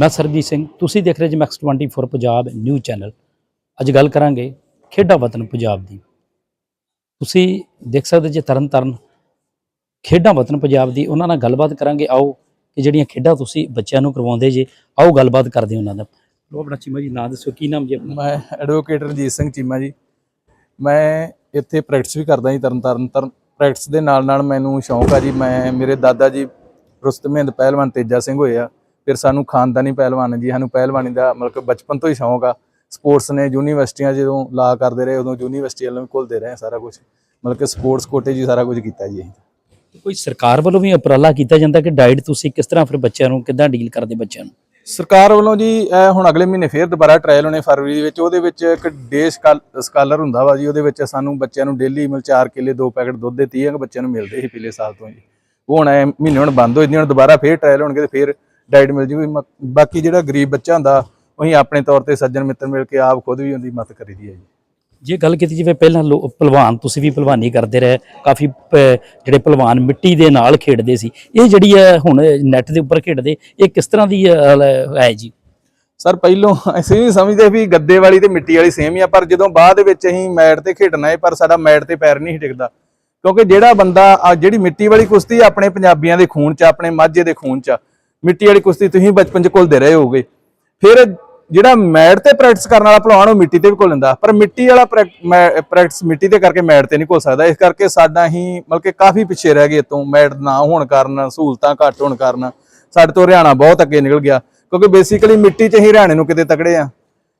ਮੈਂ ਸਰਬਜੀਤ ਸਿੰਘ, ਤੁਸੀਂ ਦੇਖ ਰਹੇ ਜੀ ਮੈਕਸ 24 ਪੰਜਾਬ ਨਿਊਜ਼ ਚੈਨਲ ਅੱਜ ਗੱਲ ਕਰਾਂਗੇ ਖੇਡਾਂ ਵਤਨ ਪੰਜਾਬ ਦੀ। ਤੁਸੀਂ ਦੇਖ ਸਕਦੇ ਜੇ ਤਰਨ ਤਾਰਨ ਖੇਡਾਂ ਵਤਨ ਪੰਜਾਬ ਦੀ, ਉਹਨਾਂ ਨਾਲ ਗੱਲਬਾਤ ਕਰਾਂਗੇ। ਆਓ ਕਿ ਜਿਹੜੀਆਂ ਖੇਡਾਂ ਤੁਸੀਂ ਬੱਚਿਆਂ ਨੂੰ ਕਰਵਾਉਂਦੇ ਜੇ, ਆਓ ਗੱਲਬਾਤ ਕਰਦੇ ਉਹਨਾਂ ਦਾ ਲੋ ਆਪਣਾ ਚੀਮਾ ਜੀ, ਨਾਂ ਦੱਸੋ, ਕੀ ਨਾਮ ਜੀ ਆਪਣਾ? ਮੈਂ ਐਡਵੋਕੇਟ ਰਣਜੀਤ ਸਿੰਘ ਚੀਮਾ ਜੀ। ਮੈਂ ਇੱਥੇ ਪ੍ਰੈਕਟਿਸ ਵੀ ਕਰਦਾ ਜੀ ਤਰਨ ਤਾਰਨ ਤਰਨ ਪ੍ਰੈਕਟਿਸ ਦੇ ਨਾਲ ਨਾਲ ਮੈਨੂੰ ਸ਼ੌਂਕ ਆ ਜੀ। ਮੈਂ, ਮੇਰੇ ਦਾਦਾ ਜੀ ਰੁਸਤਮਹਿੰਦ ਪਹਿਲਵਾਨ ਤੇਜਾ ਸਿੰਘ ਹੋਏ ਆ। ਫਿਰ ਸਾਨੂੰ ਖਾਨਦਾਨੀ ਪਹਿਲਵਾਨ ਜੀ ਸਾਨੂੰ ਪਹਿਲਵਾਨੀ ਦਾ ਮਤਲਬ ਕਿ ਬਚਪਨ ਤੋਂ ਹੀ ਸ਼ੌਂਕ ਆ। ਸਪੋਰਟਸ ਨੇ ਯੂਨੀਵਰਸਿਟੀਆਂ ਜਦੋਂ ਲਾ ਕਰਦੇ ਰਹੇ ਉਦੋਂ ਯੂਨੀਵਰਸਿਟੀ ਵੱਲੋਂ ਘੁਲਦੇ ਰਹੇ ਸਾਰਾ ਕੁਝ ਮਤਲਬ ਕਿ ਸਪੋਰਟਸ ਕੋਟੇ ਜੀ ਸਾਰਾ ਕੁਝ ਕੀਤਾ ਜੀ ਅਸੀਂ। ਕੋਈ ਸਰਕਾਰ ਵੱਲੋਂ ਵੀ ਉਪਰਾਲਾ ਕੀਤਾ ਜਾਂਦਾ ਕਿ ਡਾਈਟ ਤੁਸੀਂ ਕਿਸ ਤਰ੍ਹਾਂ ਫਿਰ ਬੱਚਿਆਂ ਨੂੰ ਕਿੱਦਾਂ ਡੀਲ ਕਰਦੇ ਬੱਚਿਆਂ ਨੂੰ? ਸਰਕਾਰ ਵੱਲੋਂ ਜੀ ਇਹ ਹੁਣ ਅਗਲੇ ਮਹੀਨੇ ਫੇਰ ਦੁਬਾਰਾ ਟ੍ਰਾਇਲ ਹੋਣੇ ਫਰਵਰੀ ਦੇ ਵਿੱਚ। ਉਹਦੇ ਵਿੱਚ ਇੱਕ ਡੇ ਸਕਾਲਰ ਹੁੰਦਾ ਵਾ ਜੀ ਉਹਦੇ ਵਿੱਚ ਸਾਨੂੰ ਬੱਚਿਆਂ ਨੂੰ ਡੇਲੀ ਮਿਲ 4 ਕਿੱਲੇ 2 ਪੈਕਟ ਦੁੱਧ ਦੇ 30 ਅੰਗ ਬੱਚਿਆਂ ਨੂੰ ਮਿਲਦੇ ਸੀ ਪਿਛਲੇ ਸਾਲ ਤੋਂ ਜੀ। ਉਹ ਹੁਣ ਮਹੀਨੇ ਹੁਣ ਬੰਦ ਹੋ ਜਾਂਦੀ ਹੁਣ ਦੁਬਾਰਾ ਫੇਰ ਟ੍ਰਾਇਲ ਹੋਣਗੇ ਤੇ ਫੇਰ ਡਾਈਟ ਮਿਲ ਜੂਗੀ ਬਾਕੀ ਜਿਹੜਾ ਗਰੀਬ ਬੱਚਾ ਹੁੰਦਾ ਉਹੀ ਆਪਣੇ ਤੌਰ ਤੇ ਸੱਜਣ ਮਿੱਤਰ ਮਿਲ ਕੇ ਆਪ ਖੁਦ ਵੀ ਉਹਦੀ ਮਦਦ ਕਰੀਦੀ ਹੈ ਜੀ ਜੇ ਗੱਲ ਕੀਤੀ ਜਾਵੇ ਪਹਿਲਾਂ ਪਹਿਲਵਾਨ ਤੁਸੀਂ ਵੀ ਪਹਿਲਵਾਨੀ ਕਰਦੇ ਰਹੇ ਕਾਫੀ ਜਿਹੜੇ ਪਹਿਲਵਾਨ ਮਿੱਟੀ ਦੇ ਨਾਲ ਖੇਡਦੇ ਸੀ ਇਹ ਜਿਹੜੀ ਹੈ ਹੁਣ ਨੈਟ ਦੇ ਉੱਪਰ ਖੇਡਦੇ ਇਹ ਕਿਸ ਤਰ੍ਹਾਂ ਦੀ ਹੈ ਜੀ ਸਰ ਪਹਿਲੋਂ ਅਸੀਂ ਵੀ ਸਮਝਦੇ ਵੀ ਗੱਦੇ ਵਾਲੀ ਤੇ ਮਿੱਟੀ ਵਾਲੀ ਸੇਮ ਹੀ ਆ ਪਰ ਜਦੋਂ ਬਾਅਦ ਵਿੱਚ ਅਸੀਂ ਮੈਟ ਤੇ ਖੇਡਣਾ ਹੈ ਪਰ ਸਾਡਾ ਮੈਟ ਤੇ ਪੈਰ ਨਹੀਂ ਟਿਕਦਾ ਕਿਉਂਕਿ ਜਿਹੜਾ ਬੰਦਾ ਜਿਹੜੀ ਮਿੱਟੀ ਵਾਲੀ ਕੁਸ਼ਤੀ ਆਪਣੇ ਪੰਜਾਬੀਆਂ ਦੇ ਖੂਨ ਚ ਆਪਣੇ ਮਾਝੇ ਦੇ ਖੂਨ ਚ ਆ। ਮਿੱਟੀ ਵਾਲੀ ਕੁਸ਼ਤੀ ਤੁਸੀਂ ਬਚਪਨ ਚ ਘੁਲਦੇ ਰਹੇ ਹੋਗੇ ਫਿਰ ਜਿਹੜਾ ਮੈਟ ਤੇ ਪ੍ਰੈਕਟਿਸ ਕਰਨ ਵਾਲਾ ਭਲਵਾਨ ਉਹ ਮਿੱਟੀ ਤੇ ਵੀ ਘੁਲ ਲੈਂਦਾ। ਪਰ ਮਿੱਟੀ ਵਾਲਾ ਪ੍ਰੈਕਟਿਸ ਮਿੱਟੀ ਤੇ ਕਰਕੇ ਮੈਟ ਤੇ ਨਹੀਂ ਘੁਲ ਸਕਦਾ। ਇਸ ਕਰਕੇ ਸਾਡਾ ਹੀ ਮਤਲਬ ਕਿ ਕਾਫੀ ਪਿੱਛੇ ਰਹਿ ਗਏ ਤੋਂ ਮੈਟ ਨਾ ਹੋਣ ਕਾਰਨ, ਸਹੂਲਤਾਂ ਘੱਟ ਹੋਣ ਕਾਰਨ ਸਾਡੇ ਤੋਂ ਹਰਿਆਣਾ ਬਹੁਤ ਅੱਗੇ ਨਿਕਲ ਗਿਆ। ਕਿਉਂਕਿ ਬੇਸਿਕਲੀ ਮਿੱਟੀ 'ਚ ਹੀ ਹਰਿਆਣੇ ਨੂੰ ਕਿਤੇ ਤਕੜੇ ਆ।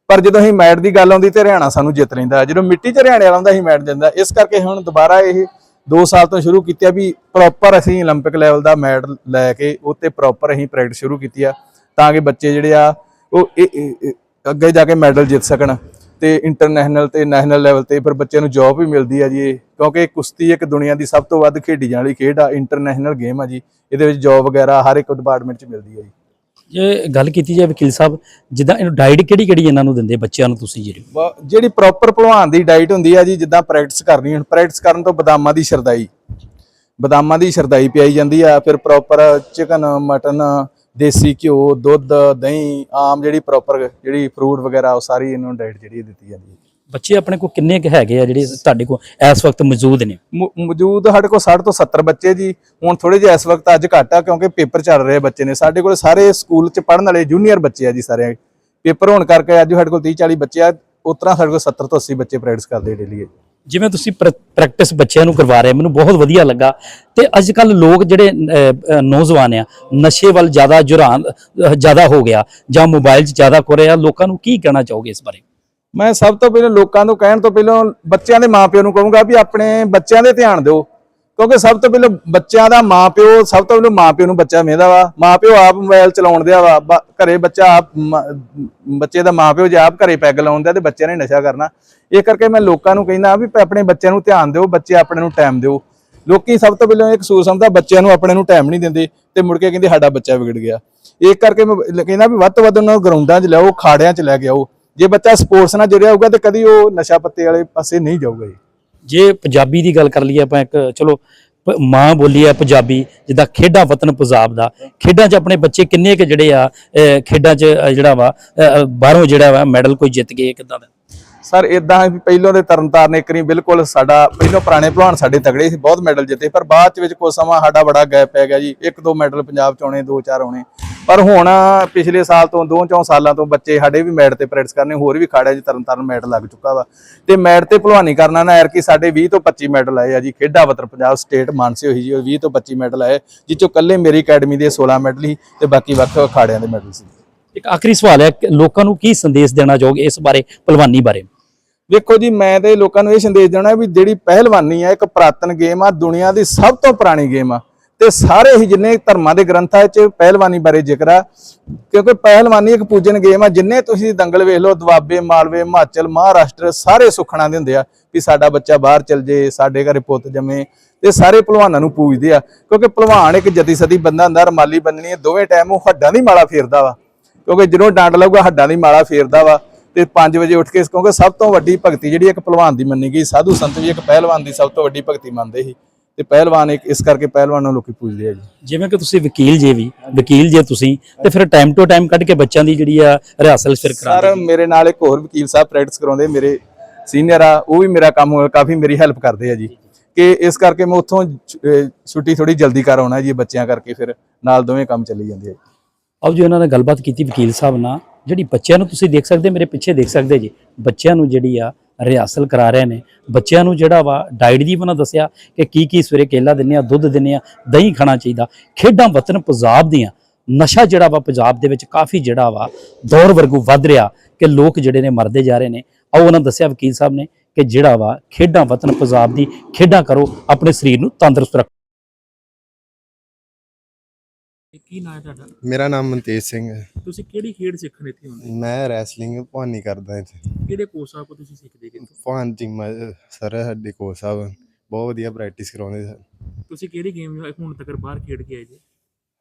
ਪਰ ਜਦੋਂ ਅਸੀਂ ਮੈਟ ਦੀ ਗੱਲ ਆਉਂਦੀ ਤੇ ਹਰਿਆਣਾ ਸਾਨੂੰ ਜਿੱਤ ਲੈਂਦਾ। ਜਦੋਂ ਮਿੱਟੀ 'ਚ ਹਰਿਆਣੇ ਵਾਲਾ ਹੁੰਦਾ ਅਸੀਂ ਮੈਟ ਜਾਂਦਾ ਇਸ ਕਰਕੇ ਹੁਣ ਦੁਬਾਰਾ ਇਹ 2 ਸਾਲ ਤੋਂ ਸ਼ੁਰੂ ਕੀਤਾ ਵੀ ਪ੍ਰੋਪਰ ਅਸੀਂ 올림픽 ਲੈਵਲ ਦਾ ਮੈਟ ਲੈ ਕੇ ਉੱਤੇ ਪ੍ਰੋਪਰ ਅਸੀਂ ਪ੍ਰੈਕਟਿਸ ਸ਼ੁਰੂ ਕੀਤੀ ਆ ਤਾਂ ਕਿ ਬੱਚੇ ਜਿਹੜੇ ਆ ਉਹ ਇਹ- ਇਹ- ਇਹ ਅੱਗੇ ਜਾ ਕੇ ਮੈਡਲ ਜਿੱਤ ਸਕਣ ਤੇ ਇੰਟਰਨੈਸ਼ਨਲ ਤੇ ਨੈਸ਼ਨਲ ਲੈਵਲ ਤੇ ਫਿਰ ਬੱਚਿਆਂ ਨੂੰ ਜੌਬ ਵੀ ਮਿਲਦੀ ਆ ਜੀ ਇਹ ਕਿਉਂਕਿ ਇਹ ਕੁਸ਼ਤੀ ਇੱਕ ਦੁਨੀਆ ਦੀ ਸਭ ਤੋਂ ਵੱਧ ਖੇਡੀ ਜਾਣ ਵਾਲੀ ਖੇਡ ਆ ਇੰਟਰਨੈਸ਼ਨਲ ਗੇਮ ਆ ਜੀ ਇਹਦੇ ਵਿੱਚ ਜੌਬ ਵਗੈਰਾ ਹਰ ਇੱਕ ਡਿਪਾਰਟਮੈਂਟ 'ਚ ਮਿਲਦੀ ਆ ਜੀ ਜੇ ਗੱਲ ਕੀਤੀ ਜਾਵੇ ਵਕੀਲ ਸਾਹਿਬ, ਜਿੱਦਾਂ ਇਹਨੂੰ ਡਾਈਟ ਕਿਹੜੀ ਕਿਹੜੀ ਇਹਨਾਂ ਨੂੰ ਦਿੰਦੇ ਬੱਚਿਆਂ ਨੂੰ ਤੁਸੀਂ ਜਿਹੜੀ? ਜਿਹੜੀ ਪ੍ਰੋਪਰ ਭਲਵਾਨ ਦੀ ਡਾਈਟ ਹੁੰਦੀ ਆ ਜੀ, ਜਿੱਦਾਂ ਪ੍ਰੈਕਟਿਸ ਕਰਨੀ, ਹੁਣ ਪ੍ਰੈਕਟਿਸ ਕਰਨ ਤੋਂ ਬਦਾਮਾਂ ਦੀ ਸ਼ਰਦਾਈ। ਬਦਾਮਾਂ ਦੀ ਸ਼ਰਦਾਈ ਪਿਆਈ ਜਾਂਦੀ ਆ, ਫਿਰ ਪ੍ਰੋਪਰ ਚਿਕਨ ਮਟਨ ਦੇਸੀ ਘਿਓ, ਦੁੱਧ, ਦਹੀਂ, ਆਮ ਜਿਹੜੀ ਪ੍ਰੋਪਰ ਜਿਹੜੀ ਫਰੂਟ ਵਗੈਰਾ, ਉਹ ਸਾਰੀ ਇਹਨੂੰ ਡਾਈਟ ਜਿਹੜੀ ਦਿੱਤੀ ਜਾਂਦੀ ਹੈ ਬੱਚੇ ਆਪਣੇ ਕੋਲ ਕਿੰਨੇ ਕੁ ਹੈਗੇ ਆ ਜਿਹੜੇ ਤੁਹਾਡੇ ਕੋਲ ਇਸ ਵਕਤ ਮੌਜੂਦ ਨੇ? ਮ- ਮੌਜੂਦ ਸਾਡੇ ਕੋਲ 60 ਤੋਂ 70 ਬੱਚੇ ਜੀ। ਹੁਣ ਥੋੜੇ ਜਿਹਾ ਇਸ ਵਕਤ ਅੱਜ ਘੱਟ ਆ ਕਿਉਂਕਿ ਪੇਪਰ ਚੱਲ ਰਹੇ ਬੱਚੇ ਨੇ। ਸਾਡੇ ਕੋਲ ਸਾਰੇ ਸਕੂਲ 'ਚ ਪੜ੍ਹਨ ਵਾਲੇ ਜੂਨੀਅਰ ਬੱਚੇ ਆ ਜੀ ਸਾਰੇ। ਪੇਪਰ ਹੋਣ ਕਰਕੇ ਅੱਜ ਸਾਡੇ ਕੋਲ 30 40 ਬੱਚੇ ਆ। ਉਸ ਤਰ੍ਹਾਂ ਸਾਡੇ ਕੋਲ 70 ਤੋਂ 80 ਬੱਚੇ ਪ੍ਰੈਕਟਿਸ ਕਰਦੇ ਡੇਲੀ ਜਿਵੇਂ ਤੁਸੀਂ ਪ੍ਰੈਕਟਿਸ ਬੱਚਿਆਂ ਨੂੰ ਕਰਵਾ ਰਹੇ ਮੈਨੂੰ ਬਹੁਤ ਵਧੀਆ ਲੱਗਾ। ਤੇ ਅੱਜ ਕੱਲ ਲੋਕ ਜਿਹੜੇ ਅਹ, ਅਹ, ਨੌਜਵਾਨ ਆ ਨਸ਼ੇ ਵੱਲ ਜ਼ਿਆਦਾ ਜੁਰਾਨ ਜ਼ਿਆਦਾ ਹੋ ਗਿਆ ਜਾਂ ਮੋਬਾਈਲ 'ਚ ਜ਼ਿਆਦਾ ਖੋ ਰਿਹਾ ਲੋਕਾਂ ਨੂੰ ਕੀ ਕਹਿਣਾ ਚਾਹੋਗੇ ਇਸ ਬਾਰੇ? ਮੈਂ ਸਭ ਤੋਂ ਪਹਿਲਾਂ ਲੋਕਾਂ ਨੂੰ ਕਹਿਣ ਤੋਂ ਪਹਿਲਾਂ ਬੱਚਿਆਂ ਦੇ ਮਾਪਿਆਂ ਨੂੰ ਕਹੂੰਗਾ ਵੀ ਆਪਣੇ ਬੱਚਿਆਂ ਦੇ ਧਿਆਨ ਦਿਓ। ਕਿਉਂਕਿ ਸਭ ਤੋਂ ਪਹਿਲਾਂ ਬੱਚਿਆਂ ਦਾ ਮਾਪਿਓ ਸਭ ਤੋਂ ਪਹਿਲਾਂ ਮਾਪਿਓ ਨੂੰ ਬੱਚਾ ਵੇਂਦਾ ਵਾ। ਮਾਪਿਓ ਆਪ ਮੋਬਾਈਲ ਚਲਾਉਣ ਦਿਆ ਵਾ। ਘਰੇ ਬੱਚਾ ਆਪ ਮ- ਬੱਚੇ ਦਾ ਮਾਪਿਓ ਜੇ ਆਪ ਘਰੇ ਪੈਗ ਲਾਉਂਦਾ ਤੇ ਬੱਚਿਆਂ ਨੇ ਨਸ਼ਾ ਕਰਨਾ। ਇਹ ਕਰਕੇ ਮੈਂ ਲੋਕਾਂ ਨੂੰ ਕਹਿੰਦਾ ਵੀ ਆਪਣੇ ਬੱਚਿਆਂ ਨੂੰ ਧਿਆਨ ਦਿਓ, ਬੱਚੇ ਆਪਣੇ ਨੂੰ ਟਾਈਮ ਦਿਓ। ਲੋਕੀ ਸਭ ਤੋਂ ਪਹਿਲਾਂ ਇਹ ਕਸੂਰ ਸਮਝਦਾ ਬੱਚਿਆਂ ਨੂੰ ਆਪਣੇ ਨੂੰ ਟਾਈਮ ਨਹੀਂ ਦਿੰਦੇ ਤੇ ਮੁੜ ਕੇ ਕਹਿੰਦੇ ਸਾਡਾ ਬੱਚਾ ਵਿਗੜ ਗਿਆ। ਇਹ ਕਰਕੇ ਮੈਂ ਕਹਿੰਦਾ ਵੀ ਵੱਧ ਤੋਂ ਵੱਧ ਉਹਨਾਂ ਨੂੰ ਗਰਾਊਂਡਾਂ 'ਚ ਲਿਆਓ ਖਾੜਿਆਂ 'ਚ ਲੈ ਕੇ ਆਓ। ਜੇ ਬੱਚਾ ਸਪੋਰਟਸ ਨਾਲ ਜੁੜਿਆ ਹੋਊਗਾ ਤੇ ਕਦੀ ਉਹ ਨਸ਼ਾ ਪੱਤੇ ਵਾਲੇ ਪਾਸੇ ਨਹੀਂ ਜਾਊਗਾ ਜੀ। ਜੇ ਪੰਜਾਬੀ ਦੀ ਗੱਲ ਕਰ ਲਈਏ ਆਪਾਂ ਇੱਕ ਚਲੋ ਮਾਂ ਬੋਲੀ ਹੈ ਪੰਜਾਬੀ ਜਿੱਦਾਂ ਖੇਡਾਂ ਵਤਨ ਪੰਜਾਬ ਦਾ ਖੇਡਾਂ 'ਚ ਆਪਣੇ ਬੱਚੇ ਕਿੰਨੇ ਕੁ ਜਿਹੜੇ ਆ ਖੇਡਾਂ 'ਚ ਜਿਹੜਾ ਵਾ ਬਾਹਰੋਂ ਜਿਹੜਾ ਵਾ ਮੈਡਲ ਕੋਈ ਜਿੱਤ ਗਏ ਕਿਦਾਂ ਦਾ? ਸਰ ਇਦਾਂ ਵੀ ਪਹਿਲੋਂ ਦੇ ਤਰਨਤਾਰਨ ਇੱਕ ਨਹੀਂ ਬਿਲਕੁਲ ਸਾਡਾ ਪਹਿਲੋਂ ਪੁਰਾਣੇ ਭਲਵਾਨ ਸਾਡੇ ਤਗੜੇ ਸੀ ਬਹੁਤ ਮੈਡਲ ਜਿੱਤੇ ਪਰ ਬਾਅਦ ਚ ਵਿੱਚ ਕੁਝ ਸਮਾਂ ਸਾਡਾ ਬੜਾ ਗੈਪ ਪੈ ਗਿਆ ਜੀ ਇੱਕ ਦੋ ਮੈਡਲ ਪੰਜਾਬ ਚ ਆਉਣੇ ਦੋ ਚਾਰ ਆਉਣੇ। ਪਰ ਹੁਣ ਪਿਛਲੇ ਸਾਲ ਤੋਂ ਦੋ ਚੌਂ ਸਾਲਾਂ ਤੋਂ ਬੱਚੇ ਸਾਡੇ ਵੀ ਮੈਟ ਤੇ ਪ੍ਰੈਕਟਿਸ ਕਰਨੇ ਹੋਰ ਵੀ ਖਾੜਿਆਂ 'ਚ ਤਰਨਤਾਰਨ ਮੈਟ ਲੱਗ ਚੁੱਕਾ ਵਾ। ਤੇ ਮੈਟ ਤੇ ਭਲਵਾਨੀ ਕਰਨਾ ਨਾ ਐਰ ਕਿ ਸਾਡੇ 20 ਤੋਂ 25 ਮੈਡਲ ਆਏ ਆ ਜੀ ਖੇਡਾਂ ਵਤਰ ਪੰਜਾਬ ਸਟੇਟ ਮਾਨਸੇ ਹੋਈ ਜੀ ਉਹ 20 ਤੋਂ 25 ਮੈਡਲ ਆਏ ਜਿਸ ਚੋਂ ਕੱਲੇ ਮੇਰੀ ਅਕੈਡਮੀ ਦੇ 16 ਮੈਡਲ ਸੀ ਤੇ ਬਾਕੀ ਵੱਖ ਵੱਖ ਖਾੜਿਆਂ ਦੇ ਮੈਡਲ ਸੀ। ਇੱਕ ਆਖਰੀ ਸਵਾਲ ਹੈ ਲੋਕਾਂ ਨੂੰ ਕੀ ਸੰਦੇਸ਼ ਦੇਣਾ ਚਾਹੋਗੇ ਇਸ ਬਾਰੇ ਪਹਿਲਵਾਨੀ ਬਾਰੇ? ਵੇਖੋ ਜੀ ਮੈਂ ਤੇ ਲੋਕਾਂ ਨੂੰ ਇਹ ਸੰਦੇਸ਼ ਦੇਣਾ ਵੀ ਜਿਹੜੀ ਪਹਿਲਵਾਨੀ ਆ ਇੱਕ ਪ੍ਰਾਤਨ ਗੇਮ ਆ ਦੁਨੀਆ ਦੀ ਸਭ ਤੋਂ ਪੁਰਾਣੀ ਗੇਮ ਆ। ਤੇ ਸਾਰੇ ਹੀ ਜਿੰਨੇ ਧਰਮਾਂ ਦੇ ਗ੍ਰੰਥਾਂ 'ਚ ਪਹਿਲਵਾਨੀ ਬਾਰੇ ਜ਼ਿਕਰ ਆ, ਕਿਉਂਕਿ ਪਹਿਲਵਾਨੀ ਇੱਕ ਪੂਜਨ ਗੇਮ ਆ, ਜਿੰਨੇ ਤੁਸੀਂ ਦੰਗਲ ਵੇਖ ਲਓ, ਦੁਆਬੇ, ਮਾਲਵੇ, ਹਿਮਾਚਲ, ਮਹਾਰਾਸ਼ਟਰ, ਸਾਰੇ ਸੁਖਣਾ ਦੇ ਹੁੰਦੇ ਆ ਵੀ ਸਾਡਾ ਬੱਚਾ ਬਾਹਰ ਚਲ ਜੇ, ਸਾਡੇ ਘਰੇ ਪੁੱਤ ਜੰਮੇ, ਤੇ ਸਾਰੇ ਪਹਿਲਵਾਨਾਂ ਨੂੰ ਪੂਜਦੇ ਆ, ਕਿਉਂਕਿ ਪਹਿਲਵਾਨ ਇੱਕ ਜੱਦੀ ਸਦੀ ਬੰਦਾ ਹੁੰਦਾ, ਰਮਾਲੀ ਬੰਨਣੀ ਹੈ ਦੋਵੇਂ ਟਾਈਮ ਉਹ ਹੱਡਾਂ ਦੀ ਮਾਲਾ ਫੇਰਦਾ ਵਾ, ਕਿਉਂਕਿ ਜਦੋਂ ਡਾਂਡ ਲਊਗਾ, ਹੱਡਾਂ ਦੀ ਮਾਲਾ ਫੇਰਦਾ ਵਾ, ਤੇ 5 ਵਜੇ ਉੱਠ ਕੇ ਕਿਉਂਕਿ ਸਭ ਤੋਂ ਵੱਡੀ ਭਗਤੀ ਜਿਹੜੀ ਇੱਕ ਪਹਿਲਵਾਨ ਦੀ ਮੰਨੀ ਗਈ, ਸਾਧੂ ਸੰਤ ਵੀ ਇੱਕ ਪਹਿਲਵਾਨ ਦੀ ਸਭ ਤੋਂ ਵੱਡੀ ਭਗਤੀ ਮੰਨਦੇ ਸੀ। ਤੇ ਪਹਿਲਵਾਨ ਇੱਕ ਇਸ ਕਰਕੇ ਪਹਿਲਵਾਨ ਨੂੰ ਲੋਕੀ ਪੁੱਛਦੇ ਆ ਜੀ। ਜਿਵੇਂ ਕਿ ਤੁਸੀਂ ਵਕੀਲ ਜੇ ਵੀ ਵਕੀਲ ਜੇ ਤੁਸੀਂ ਤੇ ਫਿਰ ਟਾਈਮ ਟੂ ਟਾਈਮ ਕੱਢ ਕੇ ਬੱਚਿਆਂ ਦੀ ਜਿਹੜੀ ਆ ਰਿਹਾਸਲ ਫਿਰ ਸਰ ਕਰਾਉਂਦੇ ਮੇਰੇ ਨਾਲ ਇੱਕ ਹੋਰ ਵਕੀਲ ਸਾਹਿਬ ਪ੍ਰੈਕਟਿਸ ਕਰਾਉਂਦੇ ਮੇਰੇ ਸੀਨੀਅਰ ਆ ਉਹ ਵੀ ਮੇਰਾ ਕੰਮ ਕਾਫੀ ਮੇਰੀ ਹੈਲਪ ਕਰਦੇ ਆ ਜੀ। ਕਿ ਇਸ ਕਰਕੇ ਮੈਂ ਉੱਥੋਂ ਛੁੱਟੀ ਥੋੜੀ ਜਲਦੀ ਕਰ ਆਉਣਾ ਜੀ ਬੱਚਿਆਂ ਕਰਕੇ ਫਿਰ ਨਾਲ ਦੋਵੇਂ ਕੰਮ ਚੱਲੀ ਜਾਂਦੇ ਆ। ਆਓ ਜੀ ਉਹਨਾਂ ਨੇ ਗੱਲਬਾਤ ਕੀਤੀ ਵਕੀਲ ਸਾਹਿਬ ਨਾਲ। ਜਿਹੜੀ ਬੱਚਿਆਂ ਨੂੰ ਤੁਸੀਂ ਦੇਖ ਸਕਦੇ ਮੇਰੇ ਪਿੱਛੇ ਦੇਖ ਸਕਦੇ ਜੀ ਬੱਚਿਆਂ ਨੂੰ ਜਿਹੜੀ ਆ ਰਿਹਾਸਲ ਕਰਾ ਰਹੇ ਨੇ। ਬੱਚਿਆਂ ਨੂੰ ਜਿਹੜਾ ਵਾ ਡਾਈਟ ਦੀ ਉਹਨਾਂ ਦੱਸਿਆ ਕਿ ਕੀ ਕੀ ਸਵੇਰੇ ਕੇਲਾ ਦਿੰਨੇ ਆ, ਦੁੱਧ ਦਿੰਨੇ ਆ, ਦਹੀਂ ਖਾਣਾ ਚਾਹੀਦਾ। ਖੇਡਾਂ ਵਤਨ ਪੰਜਾਬ ਦੀਆਂ, ਨਸ਼ਾ ਜਿਹੜਾ ਵਾ ਪੰਜਾਬ ਦੇ ਵਿੱਚ ਕਾਫੀ ਜਿਹੜਾ ਵਾ ਦੌਰ ਵਰਗੂ ਵੱਧ ਰਿਹਾ ਕਿ ਲੋਕ ਜਿਹੜੇ ਨੇ ਮਰਦੇ ਜਾ ਰਹੇ ਨੇ। ਆਓ ਉਹਨਾਂ ਦੱਸਿਆ ਵਕੀਲ ਸਾਹਿਬ ਨੇ ਕਿ ਜਿਹੜਾ ਵਾ ਖੇਡਾਂ ਵਤਨ ਪੰਜਾਬ ਦੀ, ਖੇਡਾਂ ਕਰੋ, ਆਪਣੇ ਸਰੀਰ ਨੂੰ ਤੰਦਰੁਸਤ ਕੀ ਨਾਂ ਹੈ ਤੁਹਾਡਾ? ਮੇਰਾ ਨਾਮ ਮਨਤੇਜ ਸਿੰਘ ਹੈ। ਤੁਸੀਂ ਕਿਹੜੀ ਖੇਡ ਸਿੱਖਣ ਇੱਥੇ ਹੁੰਦੇ ਮੈਂ ਰੈਸਲਿੰਗ ਭਵਾਨੀ ਕਰਦਾ ਇੱਥੇ। ਕਿਹੜੇ ਕੋਚ ਸਾਹਿਬ ਕੋਲ ਤੁਸੀਂ ਸਿੱਖਦੇ ਕਿੱਥੋਂ? ਭਵਾਨ ਟੀਮ ਸਰ ਸਾਡੇ ਕੋਚ ਸਾਹਿਬ ਬਹੁਤ ਵਧੀਆ ਪ੍ਰੈਕਟਿਸ ਕਰਾਉਂਦੇ ਸਰ। ਤੁਸੀਂ ਕਿਹੜੀ ਗੇਮ ਹੁਣ ਤੱਕ ਬਾਹਰ ਖੇਡ ਕੇ ਆਏ ਜੀ?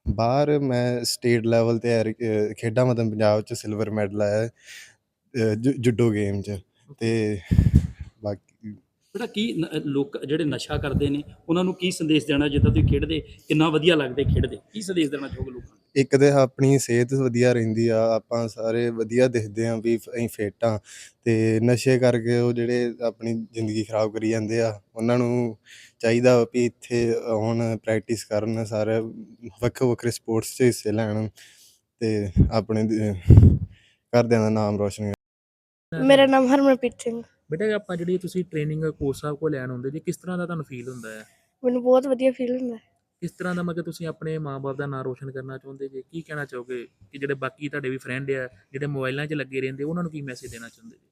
ਬਾਹਰ ਮੈਂ ਸਟੇਟ ਲੈਵਲ ਤੇ ਐਰ- ਅਹ ਖੇਡਾਂ ਮਤਲਬ ਪੰਜਾਬ ਚ ਸਿਲਵਰ ਮੈਡਲ ਆਇਆ ਹੈ, ਅਹ ਜੁ- ਜੁਡੋ ਗੇਮ ਚ। ਤੇ ਬਾਕੀ ਬੇਟਾ ਕੀ ਨ- ਲੋਕ ਜਿਹੜੇ ਨਸ਼ਾ ਕਰਦੇ ਨੇ ਉਹਨਾਂ ਨੂੰ ਕੀ ਸੰਦੇਸ਼ ਦੇਣਾ ਜਿੱਦਾਂ ਤੁਸੀਂ ਖੇਡਦੇ ਕਿੰਨਾ ਵਧੀਆ ਲੱਗਦੇ ਖੇਡਦੇ? ਕੀ ਸੰਦੇਸ਼ ਦੇਣਾ ਚਾਹੋਗੇ ਲੋਕਾਂ ਨੂੰ? ਇੱਕ ਤੇ ਆਪਣੀ ਸਿਹਤ ਵਧੀਆ ਰਹਿੰਦੀ ਆ ਆਪਾਂ ਸਾਰੇ ਵਧੀਆ ਦਿਖਦੇ ਆ ਵੀ ਅਸੀਂ ਫਿੱਟ ਆ ਤੇ ਨਸ਼ੇ ਕਰਕੇ ਉਹ ਜਿਹੜੇ ਆਪਣੀ ਜ਼ਿੰਦਗੀ ਖਰਾਬ ਕਰੀ ਜਾਂਦੇ ਆ ਉਹਨਾਂ ਨੂੰ ਚਾਹੀਦਾ ਵਾ ਵੀ ਇੱਥੇ ਆਉਣ ਪ੍ਰੈਕਟਿਸ ਕਰਨ ਸਾਰੇ ਵੱਖੋ ਵੱਖਰੇ ਸਪੋਰਟਸ 'ਚ ਹਿੱਸੇ ਲੈਣ ਤੇ ਆਪਣੇ ਦ- ਘਰਦਿਆਂ ਦਾ ਨਾਮ ਰੋਸ਼ਨ ਮੇਰਾ ਨਾਮ ਹਰਮਨਪ੍ਰੀਤ ਸਿੰਘ। ਬੇਟਾ ਆਪਾਂ ਜਿਹੜੀ ਤੁਸੀਂ ਟ੍ਰੇਨਿੰਗ ਕੋਚ ਸਾਹਿਬ ਕੋਲ ਲੈਣ ਹੁੰਦੇ ਜੀ ਕਿਸ ਤਰ੍ਹਾਂ ਦਾ ਤੁਹਾਨੂੰ ਫੀਲ ਹੁੰਦਾ ਹੈ? ਮੈਨੂੰ ਬਹੁਤ ਵਧੀਆ ਫੀਲ ਹੁੰਦਾ ਹੈ। ਕਿਸ ਤਰ੍ਹਾਂ ਦਾ ਮਤਲਬ ਤੁਸੀਂ ਆਪਣੇ ਮਾਪੇ ਦਾ ਨਾਮ ਰੋਸ਼ਨ ਕਰਨਾ ਚਾਹੁੰਦੇ ਜੀ? ਕੀ ਕਹਿਣਾ ਚਾਹੋਗੇ ਕਿ ਜਿਹੜੇ ਬਾਕੀ ਤੁਹਾਡੇ ਵੀ ਫਰੈਂਡ ਆ ਜਿਹੜੇ ਮੋਬਾਈਲਾਂ 'ਚ ਲੱਗੇ ਰਹਿੰਦੇ ਉਹਨਾਂ ਨੂੰ ਕੀ ਮੈਸੇਜ ਦੇਣਾ ਚਾਹੁੰਦੇ ਜੀ?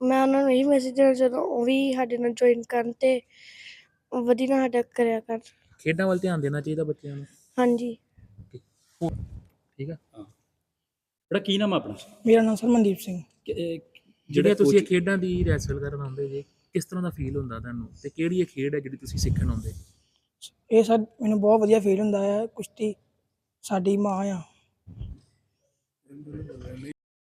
ਮੈਂ ਉਹਨਾਂ ਨੂੰ ਇਹ ਮੈਸੇਜ ਦੇਣਾ ਚਾਹੁੰਦਾ ਉਹ ਵੀ ਸਾਡੇ ਨਾਲ ਜੁਆਇਨ ਕਰਨ ਤੇ ਵਧੀਆ ਨਾਲ ਸਾਡਾ ਕਰਿਆ ਕਰ। ਖੇਡਾਂ ਵੱਲ ਧਿਆਨ ਦੇਣਾ ਚਾਹੀਦਾ ਬੱਚਿਆਂ ਨੂੰ? ਹਾਂਜੀ। ਠੀਕ ਆ? ਬੇਟਾ ਕੀ ਨਾਮ ਆ ਆਪਣਾ? ਮੇਰਾ ਨਾਮ ਸਰ ਮਨਦੀਪ ਸਿੰਘ ਜਿਹੜੇ ਤੁਸੀਂ ਇਹ ਖੇਡਾਂ ਦੀ ਰੈਸਲ ਕਰਨ ਆਉਂਦੇ ਜੀ ਕਿਸ ਤਰ੍ਹਾਂ ਦਾ ਫੀਲ ਹੁੰਦਾ ਤੁਹਾਨੂੰ ਤੇ ਕਿਹੜੀ ਇਹ ਖੇਡ ਹੈ ਜਿਹੜੀ ਤੁਸੀਂ ਸਿੱਖਣ ਆਉਂਦੇ? ਇਹ ਸਰ ਮੈਨੂੰ ਬਹੁਤ ਵਧੀਆ ਫੀਲ ਹੁੰਦਾ ਹੈ ਕੁਸ਼ਤੀ ਸਾਡੀ ਮਾਂ ਆ।